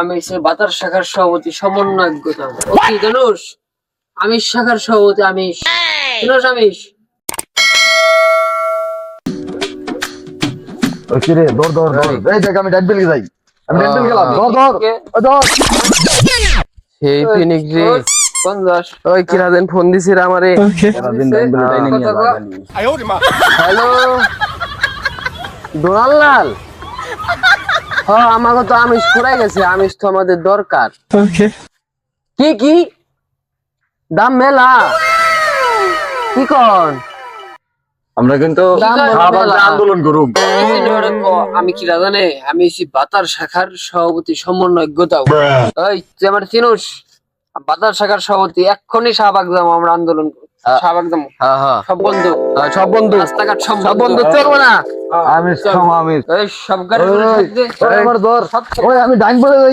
আমি সে বাতার শাখার সভাপতি সমন্বয়ক গৌতম ও কি জানুস আমিষ শাখার সভাপতি আমিষ। জানুস আমিষ। রে? এই দেখ আমি ডাইট যাই আমি ডাইট বিল গেলাম দৌড় দৌড়। ওই সেই ফিনিক রে। কোন দাস ওই কিরাদেন ফোন দিছে রে আমারে সারাদিন ডাইট বিল ডাইনি নিয়ে কথা কও। হ্যালো? দোলাল হ্যাঁ আমাকে তো আমিষ ফুরাই গেছে আমিষ তো আমাদের দরকার। কি কি? দাম মেলা। কি কন? আমরা কিন্তু। আন্দোলন করুম। আমি কি জানে আমি বাতার শাখার সভাপতি সমন্বয়ক গৌতম ওই আমার চিনুস? বাতার শাখার সভাপতি এক্ষুনি শাহবাগ যাব আমরা আন্দোলন করব। শাহবাগ হ্যাঁ হ্যাঁ। সব বন্ধু। হ্যাঁ, সব বন্ধু। রাস্তাঘাট সব সব বন্ধু। চলবো না। আমি সম আমি। এই সব গাড়ি ওই, গুলো ওই, ছেড়ে দে। ওই আমার ওই আমি ডাইন ওই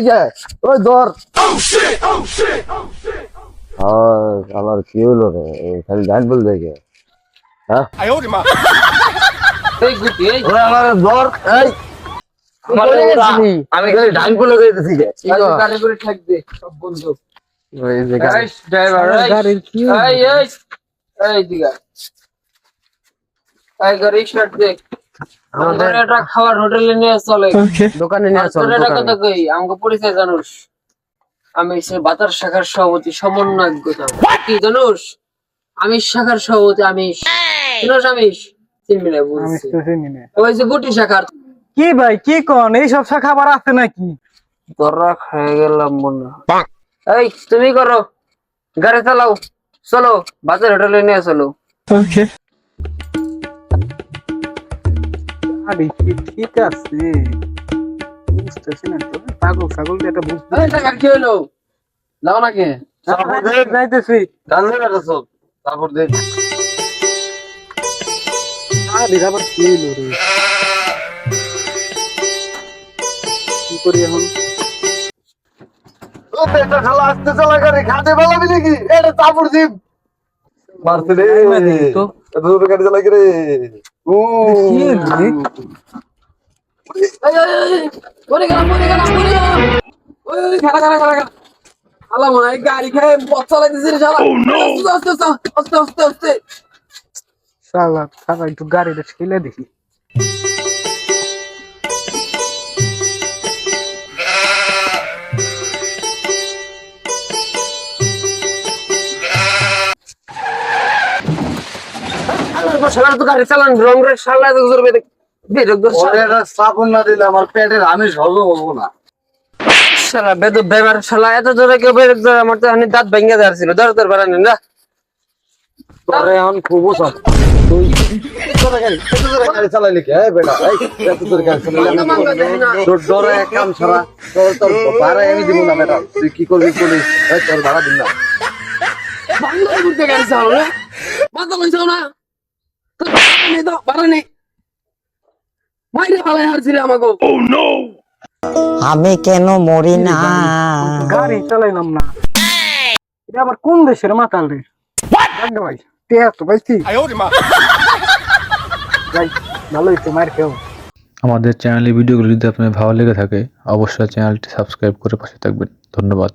কি হলো রে? খালি ডাইন বলে এই গুটি, এই। আমার এই? আমি খালি ডাইন বলে যাইতেছি গে এই গাড়ি করে ঠেক দে, সব বন্ধু। ওই যে গাড়ি। এই driver, এই, এই, এই, এই। এই start আমাদের একটা খাবার হোটেলে নিয়ে চলে। দোকানে নিয়ে চল কথা কই? আমাকে পরিচয় জানুস? আমি সে বাতার শাখার সভাপতি সমন্বয়ক কি জানুস? শাখার সভাপতি আমিষ। চিনুস আমিষ? চিনবি না বুঝছি। ওই যে গুটি শাখার কি ভাই কি কন? এইসব শাখা আবার আছে নাকি? তোরা খেয়ে গেলাম মনে। এই তুমি করো। গাড়ি চালাও। চলো বাজার হোটেলে নিয়ে চলো। আরে কি ঠিক আছে। বুঝতেছি না তো। পাগল ছাগল এটা বুঝতে কি হলো যাও নাকি? যাইতেছি। ডান্ডা রাখছ তারপর দেখ আরে আবার কি হলো রে? কি করি এখন? ও বেটা শালা আসতে চলা গাড়ি নাকি এটা রে। এত গাড়ি চালাই রে ও কি রে? এই, এই, এই, এই, পড়ে গেলাম পড়ে গেলাম পড়ে গেলাম। ওই ওই খালা খালা খালা খালা। আল্লাহ মনে হয় গাড়ি খেয়ে বট চালাইতেছে রে শালা। আস্তে আস্তে আস্তে আস্তে আস্তে শালা শালা একটু গাড়িটা ঠেলে দেখি। শালা তো গাড়ি চালান রং রে শালা এত জোরে বেরো বেরো ওরে এটা সাপন না দিলে আমার পেটের আমি হজম হব না। শালা বেদ বেবার শালা এত জোরে কেউ বেরো আমার তো হানি দাঁত ভেঙে যাচ্ছিল ধর ধর বাড়ানি না। তোরে এখন খুব সব তুই এত গাড়ি এত গাড়ি চালাইলি কে? বেটা এই এত গাড়ি চালাইলি তোর ডরে কাম ছাড়া তোর তোর ভাড়া আমি দিব না বেটা। তুই কি করবি করিস এই তোর ভাড়া দিন না। বাংলা ঘুরতে গাড়ি চালাও না। মাথা লইছাও না। মাইরে হারছিল আমাকে আমি কেন মরি না? গাড়ি চালাইলাম না। এটা আবার কোন দেশের মাতাল রে? ভাই টিয়া তো পাইছি। যাই ভালোই তো মার খেও। আমাদের চ্যানেলের ভিডিওগুলো যদি আপনার ভালো লেগে থাকে অবশ্যই চ্যানেলটি সাবস্ক্রাইব করে পাশে থাকবেন। ধন্যবাদ।